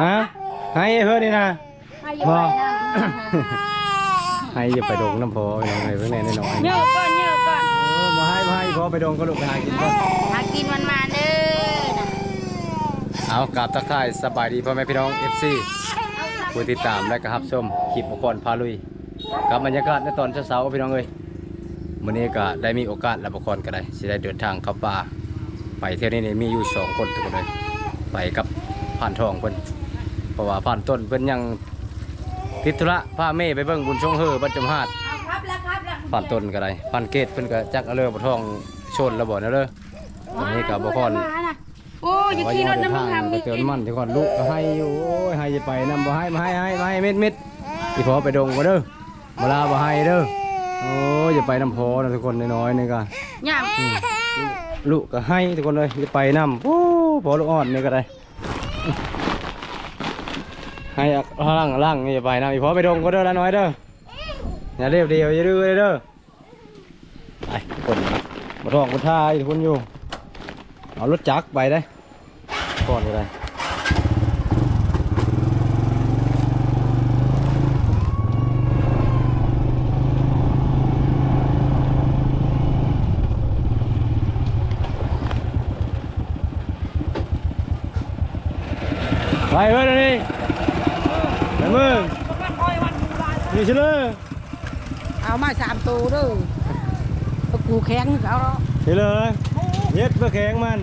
ฮะให้เพื่อนนี่นะให้อยู่ไปนะให้อย่าไปดงน้ำพอไปน้องเลยเพื่อนแน่น้อยเยอะก่อนเยอะก่อนเออมาให้มาให้พอไปดงก็ลูกไปหากินก่อนหากินมันมาเด้อนะเอากราบทักทายสบายดีพ่อแม่พี่น้อง FC ผู้ติดตามและก็รับชมคลิปบุคคลพาลุยกับบรรยากาศในตอนเช้าๆพี่น้องเอ้ยวันนี้ก็ได้มีโอกาสและบุคคลก็ได้สิได้เดินทางเข้าป่าไปเที่ยวนี้นี่มีอยู่สองคนทุกคนเลยไปกับผ่านทองเพิ่น เพราะว่าผ่านต้นเพิ่นยังติดธุระพาแม่ไปเบิ่งบุญชงเฮอบัดจำฮาดเอาครับแล้วครับแล้วผ่านต้นก็ได้ผ่านเกตเพิ่นก็จักเอาเรือบ่ทองชนแล้วบ่เนาะเด้อตอนนี้ก็บ่ค่อนมานะโอ้ยอย่าขี่รถน้ำมันทำไปนี่เตือนมันที่ก่อนลูกก็ให้อยู่โอ้ยให้จะไปนำบ่ให้มาให้ให้มาให้เม็ดเม็ดที่พอไปดงบ่เด้อบ่ลาบ่ให้เด้อโอ้ยอย่าไปน้ำพอนะทุกคนน้อยๆนี่ก็ย่ามอืมลูกก็ให้ทุกคนเลยอย่าไปน้ำโอ้พอลูกอ่อนนี่ก็ได้ ให้อะล่างล่างนี่อย่าไปน้ำอีพอไปดงก็เด้อละน้อยเด้ออย่าเรียบเดียวอย่าดื้อเลยเด้อไปคนนะบ่ท้องบ่ท่าอีกคนอยู่ เอารถจักรไปได้ก่อนก็ได้ไปเพื่อนนี่ไปมึง นี่เชลยเอามาสามตัวเด้อเอากูแข็งเขาเชลยเย็ดเพื่อแข็งมัน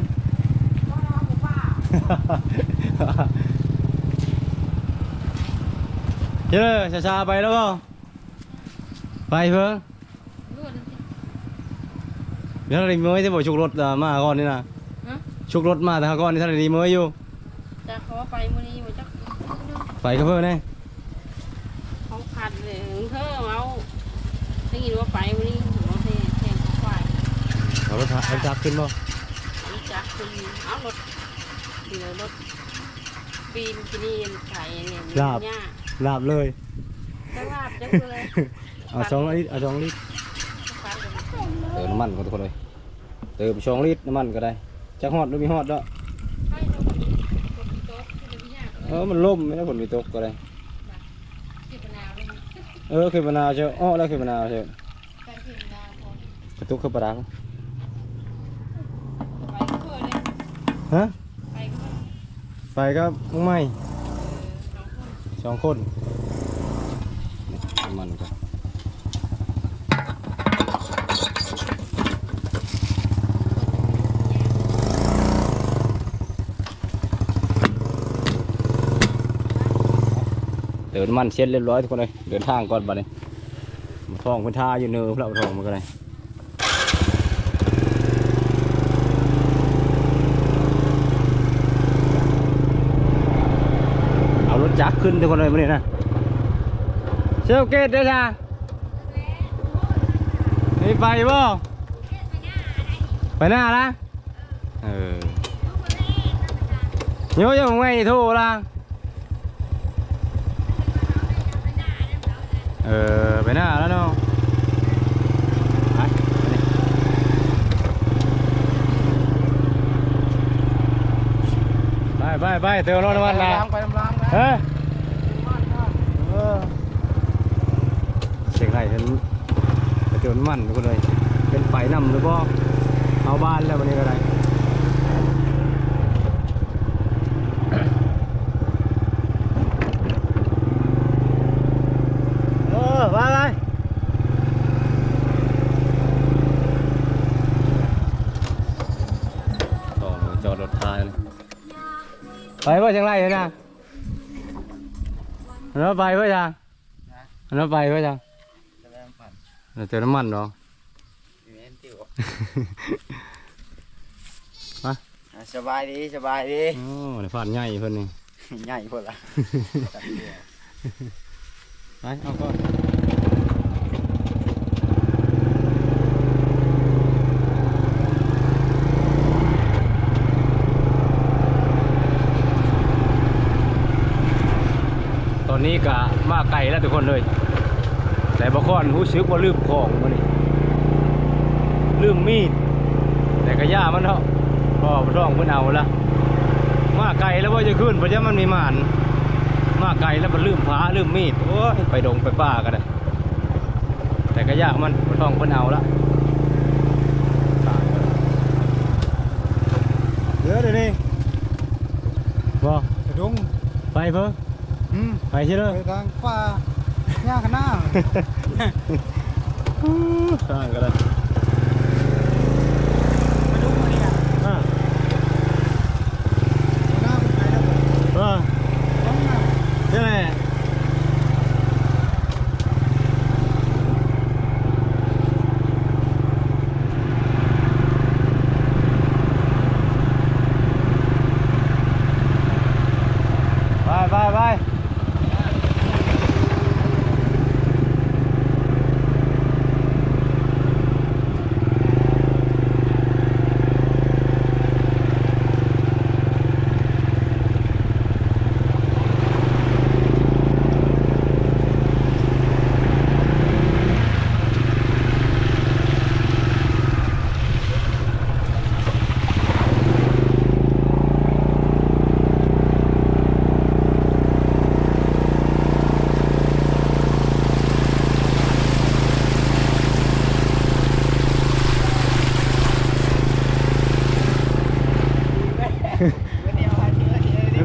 เชลยช้าๆไปแล้วก็ไปเพื่อเดี๋ยวเราดีเมย์จะบอกชุกรถอะมาก่อนนี่นะชุกรถมาแต่ก่อนนี่ท่านดีเมย์อยู่จะขอไปมื้อนี้บ่จักไปกับเพื่อนนี่เขาขัดเลยเธอเอาได้ยินว่าไปมื้อนี้เราแทงแทงเขาไป เอารถเอาจักรขึ้นบ่รู้จักคุณเอารถเดี๋ยวรถปีนกินีนไก่เนี่ยมีหญ้าลาบเลย จะลาบจะเลยเอาสองลิตรเอาสองลิตรฟันเติมน้ำมันก่อนทุกคนเลยเติมสองลิตรน้ำมันก็ได้จักฮอดหรือมีฮอดเนาะให้เราคนโต๊ะที่เป็นหญ้าเออมันล่มไม่ได้ผลมีตกก็ได้เป็นาวเลยเออคือมะนาวเชียวอ้อแล้วคือมะนาวเชียวการที่เป็นาวพอ กระตุกคือปลาร้า ไปก็เพื่อเลย ฮะไปก็เพื่ไปก็มึงไม่สองคนมันก็เตินมันเช็ดเรียบร้อยทุกคนเลยเดินทางก่อนบัดนี้ท่องเพื้นท่าอยู่เนื้อพระท่องมันก็เลยเอารถ จักขึ้นทุกคนเลยมื่อนี้นะเชลเกตเด้อจ้าไม่ไปบ่ไปหน้าละเออโยยังไม่โทรละเออไปหน้าแล้วเนาะไปไปไปเติมรถน้ำมันนะไปลำล้าง นะเฮ้ยเออเสียงไรเห็นกระเตือนมันทุกคนเลย เป็นไฟนำหรือเปล่าเอาบ้านแล้ววันนี้ก็ได้เออไปไปต่อจอดรถท้ายเลยไปว่าจังไรเห็นนะ nó bay với cha nó bay với cha จะแรงปั่น nó chờ nó mặn đó อยู่เอ็นติวฮะอะสบายดีสบายดี oh này phản nhảy phân này ใหญ่พอละ đấy ao con ตอนนี้ก็ มาไกลแล้วทุกคนเลย แต่บางคนรู้สึกว่าลืมของมันนี่ลืมมีด แต่ก็ย่ามันเนาะก็บ่ต้องเพิ่นเอาละมาไกลแล้วว่าจะขึ้นเพราะว่ามันมีหมานมาไกลแล้วมันลืมผ้าลืมมีดโอ้ยไปดงไปป่ากันเลยแต่ก็ยากมันบ่ต้องเพิ่นเอาละเดี๋ยวเดี๋ยวนี้บ่กระดุงไปเพิ่ง อืมไปใช่เลยไปทางป่าหญ้าข้างหน้า ข้างกันเลย กระดุงมาเนี่ย อ่า หน้าไปแล้ว ว่า ต้องนะ ใช่ไหมไปไปไป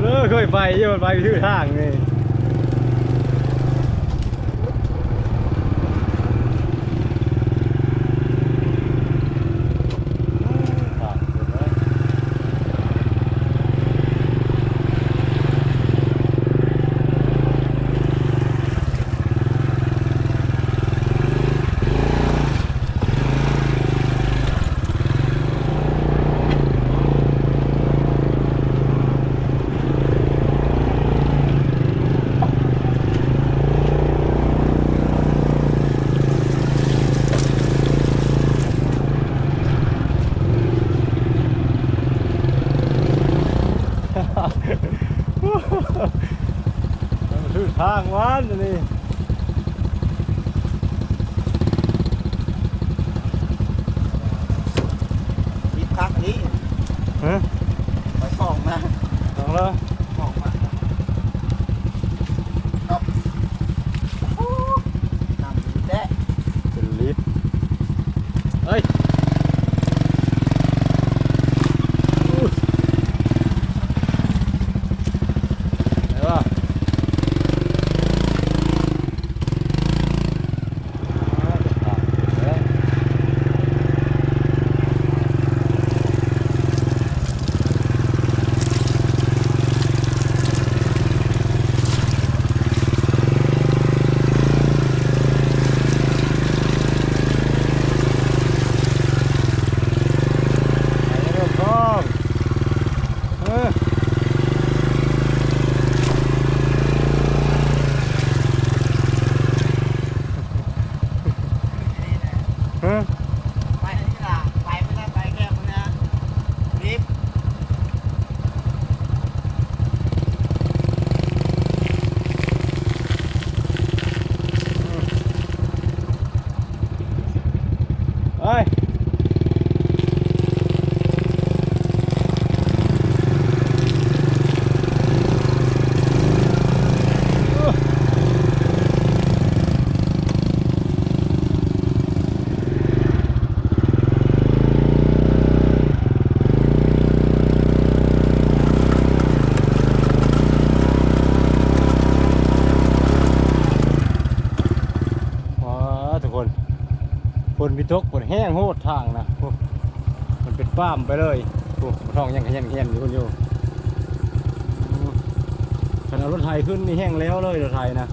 เออค่อยไปอยี่มันไปชื่อทางนี่ชื่อทางวันนี่ คิดพักนี้ ฮะ ไปส่องนะ ลองแล้ว ส่องมาครับนำดีแท้ เป็นลิฟต์เฮ้ยอู้ไหนวะอ่าจะผ่านแล้ว ไปเริ่มพร้อมเออเออ ไปนี่ล่ะไปไม่ได้ไปแค่มึงนะรีบ ไปว้าทุกคนฝนพิทกฝน แห้งโหดทางนะมันเป็นป้ามไปเลยโอ้ท้องยังขยันขยันอยู่คนอยู่ขนาดรถไทยขึ้นนี่แห้งแล้วเลยรถไทยนะ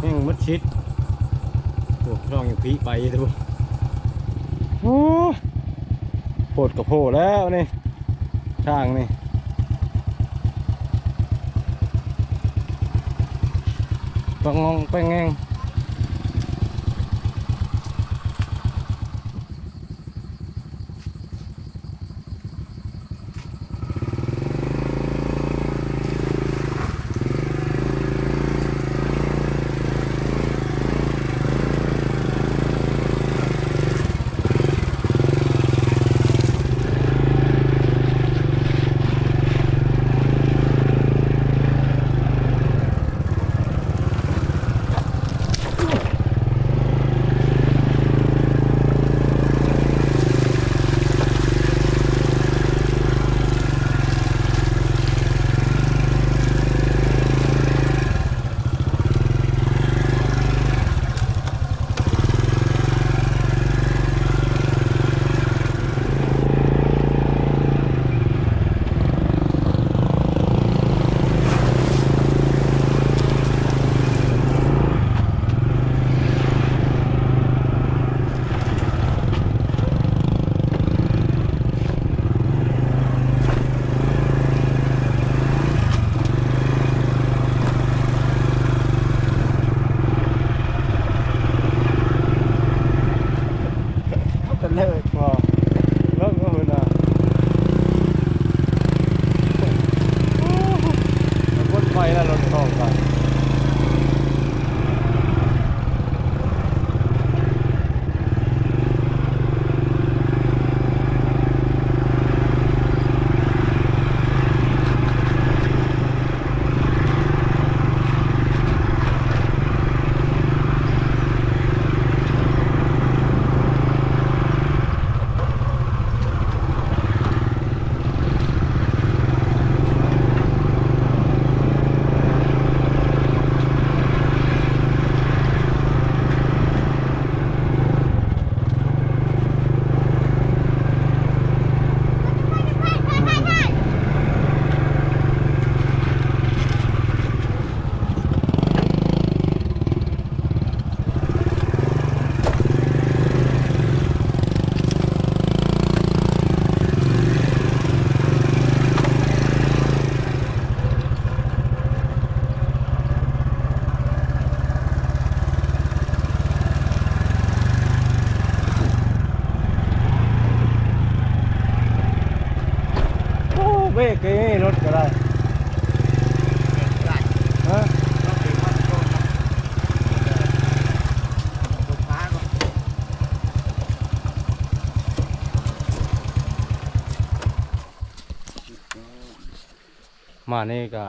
แห้งมัดชิดโอ้ท้องยังพีไปดูโอ้โผดกับโผแล้วนี่ทางนี่ปังงองปังง เบรกเอ้ยรถก็ได้ฮะมานี่ก็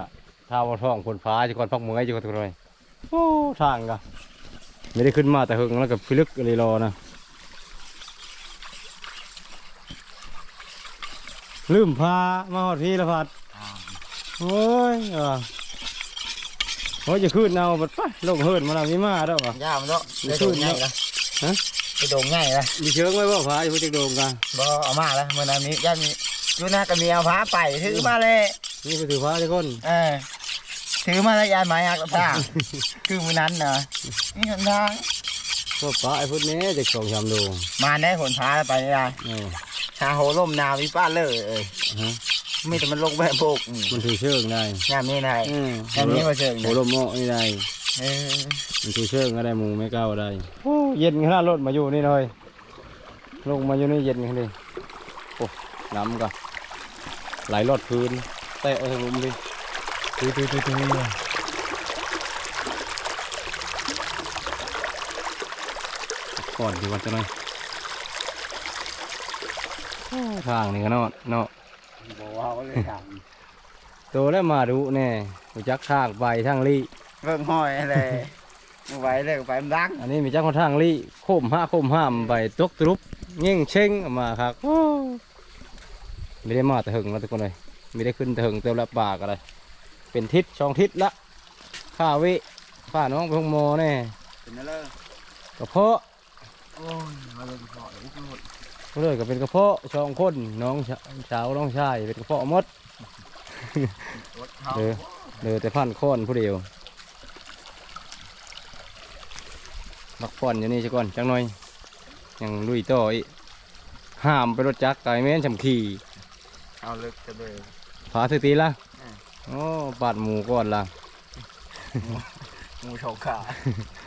ท้าวท้องคนฟ้าจะก่อนพักเมื่อยจะก่อนทุกคนโอ้ทางก็ไม่ได้ขึ้นมาแต่หึงแล้วกับพิลึกอะไรรอนะ ลืมพามาหอดพี่ละพัดโอ้ยเออโอ้ยจะขึ้นเอาบัดไปลงเฮิร์นมาแล้วมีมาดอกอะย่ามันเนาะไปโดงง่ายละฮะไปโดงง่ายละมีเชิงไว้บ่พาอยู่พวกจักโดงกันบ่เอามาแล้วเมื่อนั้นนี้ย่ามีอยู่หน้ากับเมียเอาพาไปถือมาเลยนี่ไปถือพาทุกคนเออถือมาแล้วยายหมายหักกับตาคือมื้อนั้นนะนี่หนทางพวกปลาไอ้พุทธนี้จะสองสามโดงมาได้ผลพาไปนี่ยายเออ ชาโหล่มนาวิป้าเลยเอ้ยฮะไม่แต่มันลงแบบโบกอืมมันถือเชิงได้งามนี่นายอืมงามนี้มาเชิงโหนะลมโมะนี่ได้เออมันถือเชิงก็ได้หมูไม่ก้าวได้โอ้เย็นขนาดรถมาอยู่นี่เลยลงมาอยู่นี่เย็นขนาดนี้โอ้น้ำก็ไหลรอดพื้นเตะเอาทางลุมดิทุยทุยทุยทุยก่อนดีกว่าจะหน่อยโอ้ ทางนี่ก็เนาะเนาะบอกว่าเลยถามโตแล้วมาดูแน่รู้จักทางไปทางลี่เบิ่งห้อยอะไรเอาไว้เลยไปมันดังอันนี้มีจักคนทางลี่โคมห้าโคมห้ามไปตกตรุบเง่งเช่งออกมาครับโอ้ไม่ได้มาแต่หึงแล้วทุกคนเลยไม่ได้ขึ้นแต่หึงเต็มละปากอะไรเป็นทิศสองทิศละข้าวิข้าน้องไปห้องโมอแน่เป็นอะไรกระเพาะโอ้ยมาเลยขอเลยทุกคน เลยก็เป็นกระเพาะสองคนน้องสาวน้องชายเป็นกระเพาะหมดรถเขาเออเหลือแต่พันค้อนผู้เดียวบักป้อนอยู่นี่ซะก่อนจังหน่อยยังลุยต่ออีกห้ามไปรถจักรไก่แม่นชำขี่เอาลึกจะเลยผาถือตีละอืมโอ้บาดหมูก่อนละงูฉกขาอ่า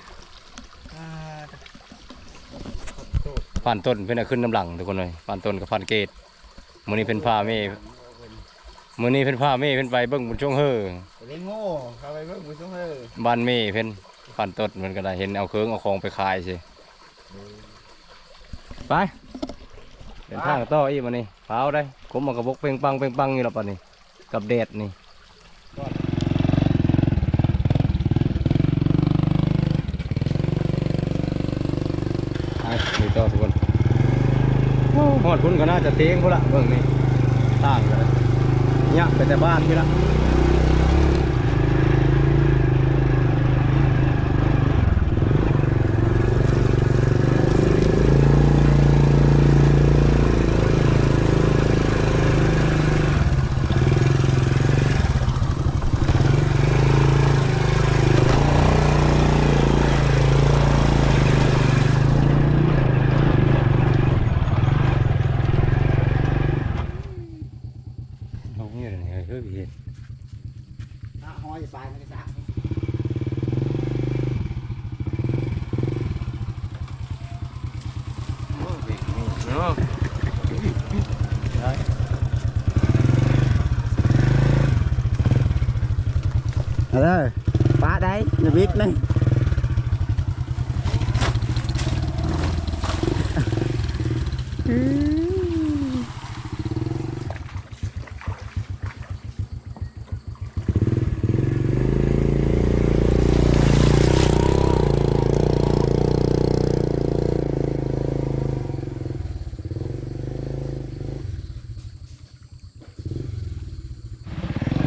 ผ่านต้นเพื่อนเอาขึ้นน้ำหลังทุกคนเลยผ่านต้นกับผ่านเกตมือนี้เป็นผ้าเมฆมือนี้เป็นผ้าเมฆเป็นไปเบิ้งบนช่วงเฮ้อไปเล่นโง่เข้าไปเบิ่งมือช่วงเออบ้านเมฆเป็นผ่านต้นมันก็ได้เห็นเอาเครื่องเอาของไปขายสิไปเดินทางต่ออีกวันนี้เผาได้ผมเอากระบอกเป่งปังเป่งปังอยู่แล้วปะนี่กับแดดนี่ไปนี่ต่อทุกคนห อดพุ่นก็น่าจะเตียงพุ่นละเบิ่งนี่ต่างกันเลยเนี่ยไปแต่บ้านพี่ละ ลงนี่เลยเฮ้ยเฮ้ยเห็น อะห้อยไปมันจะสะ เนาะ เอาเลยป้าได้อย่าบิดนะ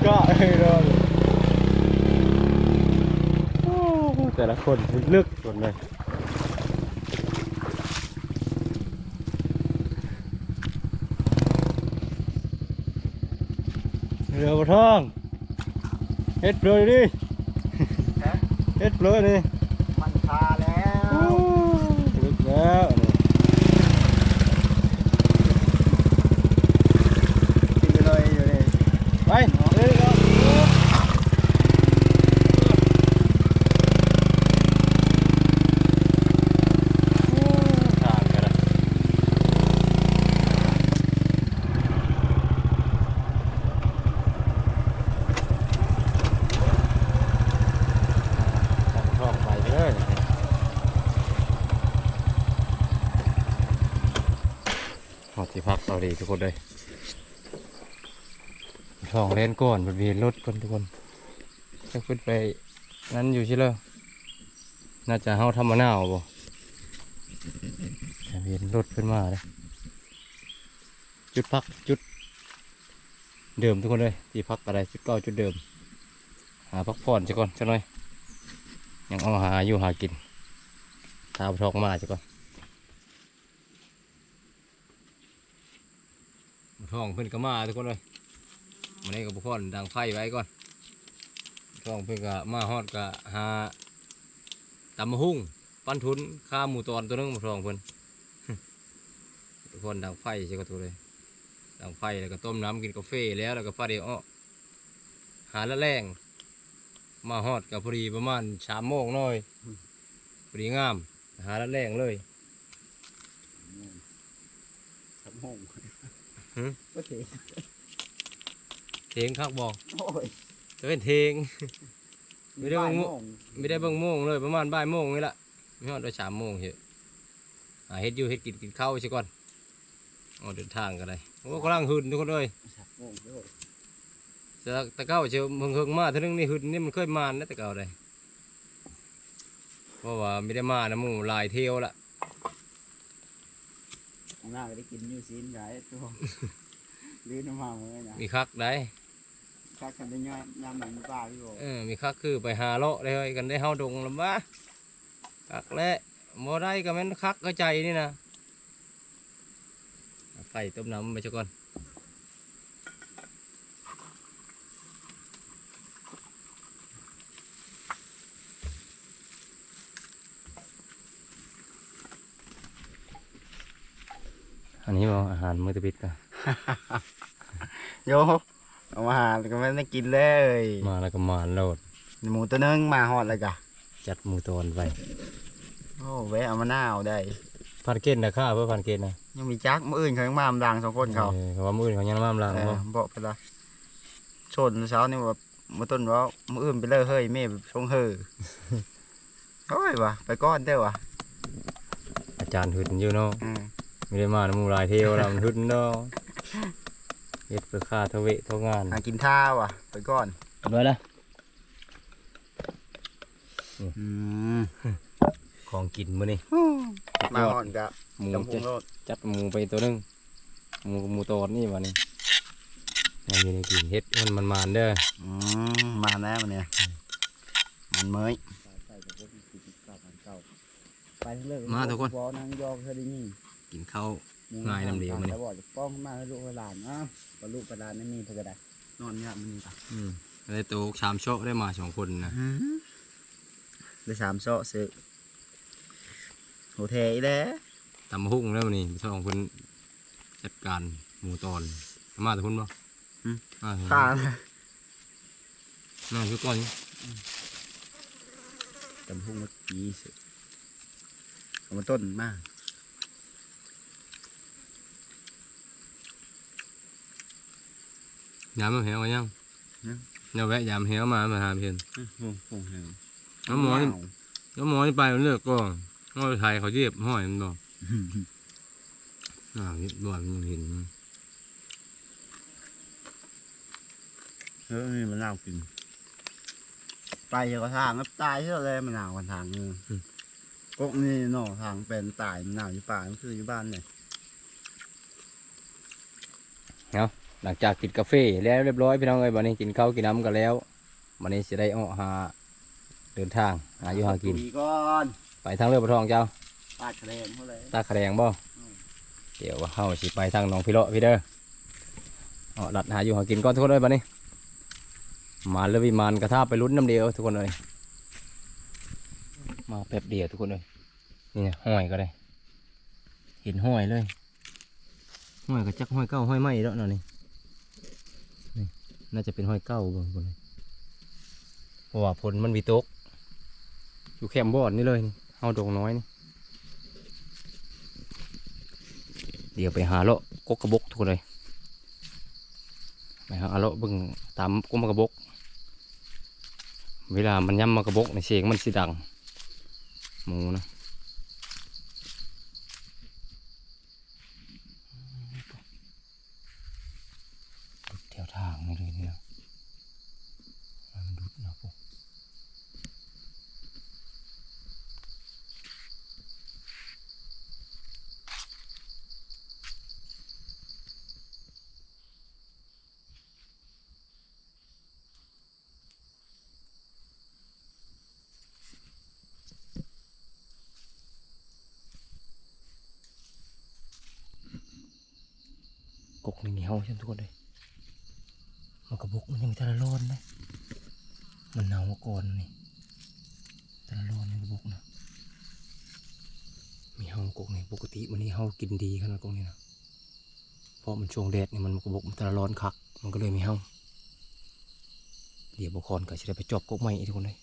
ก็เฮ้ยเลยแต่ ละคนลึกๆหมดเลยเรือปลาทองเฮ็ดเลยดิเฮ็ดเลยดิมันพาแล้ว ลึกแล้วนี่ กินไปเลยอยู่นี่ ไปเลยครับทางกันละตั้งท้องไปเลยหอด ทุกคนเลยท้องเลนก่อนมันมีรถก่อนทุกคนจะขึ้นไปนั้นอยู่ใช่เลยน่าจะเฮาทำมะนาวบ่แต่เห็นรถขึ้นมาเลยจุดพักจุด เดิมทุกคนเลยที่พักอะไรจุดเก้าจุดเดิม หาพักผ่อนจะก่อนจะหน่อยยังเอาหาอยู่หากินตาทองมาจะก่อน ท้องเพิ่นก็มาทุกคนเลยมันนี้ก็บุคคลดังไฟไว้ก่อนช่องเพื่นก็มาฮอดก็หาตำมะฮุ่งปั้นทุนข้าหมูตอนตัวนึงมาทองเพิ่นทุกคนดังไฟใช่ก็ตัวเลยดังไฟแล้วก็ต้มน้ำกินกาแฟแล้วแล้วก็ฟาเดียวอ้อหาละแรงมาฮอดกับพอดีประมาณสามโมงหน่อยพอดีงาม หาละแรงเลยสมอง หืมก็ถึงเทงคักบอกโอ้ยจะเป็นเทง ไม่ได้บ่ว่าายโง่โมง ไม่ได้เบิ่งโมงเลยประมาณบ่ายโมงนี่ละไม่ฮอดได้สามโมงเฉยหาเฮ็ดอยู่เฮ็ดกินกินข้าวใช่ก่อนออกเดินทางกันเลยโอ้กำลังหึนทุกคนเลยสามโมงเด้อแต่แตะเก้าเชียวเพิ่งๆมาเท่านึงนี่หึนนี่มันเคยมานะแต่เก้าเลยเพราะว่าไม่ได้มานะหมู่หลายเที่ยวละ ข้างหน้าก็ได้กินยูซีนไก่ตัวลื่นน้ำมันเลยนะมีคักได้ถ้าคันได้ย่อยยามหนังปลาพี่บอกเออมีคักคือไปหาเลาะได้เฮ้ยกันได้เฮาดงลำบะคักและบ่ได้ก็แม่นคักก็ใจนี่นะเอาไฟต้มน้ำไปซะก่อน นนี้บ่อาหารมื้อตะบิดกันโยเอามาหาแล้วก็ไม่ได้กินเลยมาแล้วก็มาโลดหมูตัวนึงมาหอดเลยจ้ะจัดหมูตอนไปโอ้แวะเอามาหน้าเอาได้พันเกณฑ์นะข้าเพื่อพันเกณฑ์นะยังมีจักมืออื่นเขายังมาอำดังสองคนเขาออเขาว่ามืออื่นเขายังมาลางเอบ่อบอกไปละชนเช้านี่ว่ามื่อต้นว่ามืออื่นไปเลยเฮ้ยแม่ชงเฮ้อโอ้ยวะไปก้อนเด้อวะอาจารย์หึดอยู่เนาะอืม ไม่ได้มาน้ำมูลายเที่ยวเรามันหึดเนาะเฮ็ดเพื่อค่าทเวทงานหากินท่าวะไปก้อนไว้ละอืมของกินมื้อนี้มาหอนกะหมูจำพุงโลดจัดหมูไปตัวหนึงหมูหมูตอนนี่วันนี้ยังอยู่ในกินเฮ็ดมันมันมานๆเด้ออืมมาแล้วมันเนี่ยมันเมยไปเลิกมาทุกคนบอนั่งยอ กเธอได้นี่กินข้าวง่ายน้ำเดียวมานี่แต่บอกจะป้องมาให้ลูกให้หลานอะว่าลูกกับหลานไม่มีเพื่อก็ได้นอนเนี่ยมันนี่ปะอืมได้โตกชามโชคได้มาสองคนนะได้สามโซ่ซื้อโหเทอีแล้วตำหุ่งแล้วมื้อนี้สองคนจัดการหมูตอนมาแต่พุ่นบ่มาเถอะข้ามาคือก่อนจำพุ่งเมื่อกี้สิเอามาต้นมาก ย้ำมาแหวกันยังเราแวะยามเหี่ยวมามาหาเพิ่นโอ้โหเห็นน้ำหมอนี่น้ำหมอนี่ไปมันเลิกก็ห้อยไทยเขาเย็บห้อยมันบอกอ่าเย็บบ่อยมันยังเห็นเออนี่มันน่าวกิน ไปเดี๋ยวก็ทางก็ตายเท่าเลยมันหนาวกันทางนึงกกนี่เนอทางเป็นตายมันหนาวอยู่ป่ามันคืออยู่บ้านเนี่ย หลังจากกินกาแฟแล้วเรียบร้อยพี่น้องเอ้ยวันนี้กินข้าวกินน้ำกันแล้ววันนี้จะได้ออกหาเดินทางหาอยู่หากินปีก่อนไปทางเรือปะทองเจ้า ปาดคะแนนเขาเลย ตาขะแดงบ่เดี๋ยวว่าเฮาสิไปทางหนองพี่เลาะพี่เด้อเอาดัดหาอยู่หากินก่อนทุกคนเลยบัดนี้มาเลยวิมานกระทาไปลุ้นน้ำเดียวทุกคนเลย มาแป๊บเดียวทุกคนเลยนี่ไงห้อยก็ได้ เห็นห้อยเลย ห้อยก็จักห้อยเก้าห้อยไม้แล้วเนาะนี่ น่าจะเป็นห้อยเก้าบิ่งคนเลยเพราะว่าผลมันมีตก อยู่แคมบอดนี่เลยนี่เฮาดงน้อยนี่ เดี๋ยวไปหาเลาะกกกระบกทุกเลยไปหาเลาะบิ่งตามกกมากระบก เวลามันย่ำมากระบกในเสียงมันสิดังหมูนะดุดแถวทางนี่เลยนี่นะมันดุดนะพวก กกนี่เหนียวใช่ทุกคนเลยมันกระบกมันยังมีทะร้อนนะมันหนาวมาก่อนนี่ทะร้อนในกระบกนะมีเฮากกนี่ปกติมันนี่เฮากินดีขนาดกกนี่นะเพราะมันช่วงแดดนี่มันกระบกมันทะร้อนคัก มันก็เลยมีเฮาเดี๋ยวบุคคลก็จะได้ไปจอบกกใหม่อีกทุกคนเลย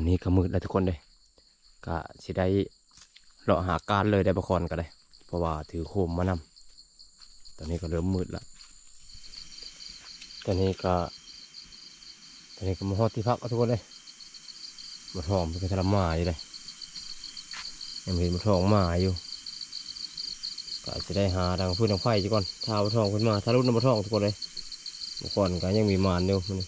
ตอนนี้ก็มืดแล้วทุกคนเลยก็สิได้เลาะหาการเลยได้ประคอนก็ได้เพราะว่าถือโคมมานำตอนนี้ก็เริ่มมืดแล้วตอนนี้ก็ตอนนี้ก็มาฮอดที่พักทุกคนเลยมาทองเป็นกระทำมาอยู่เลยยังเห็นมาทองมาอยู่ก็จะได้หาทางพื้นทางไฟจีก่อนถ้ามาทองขึ้นมาถ้ารุ่นน้ำมาทองทุกคนเลยเมื่อก่อนก็ยังมีมานอยู่มัน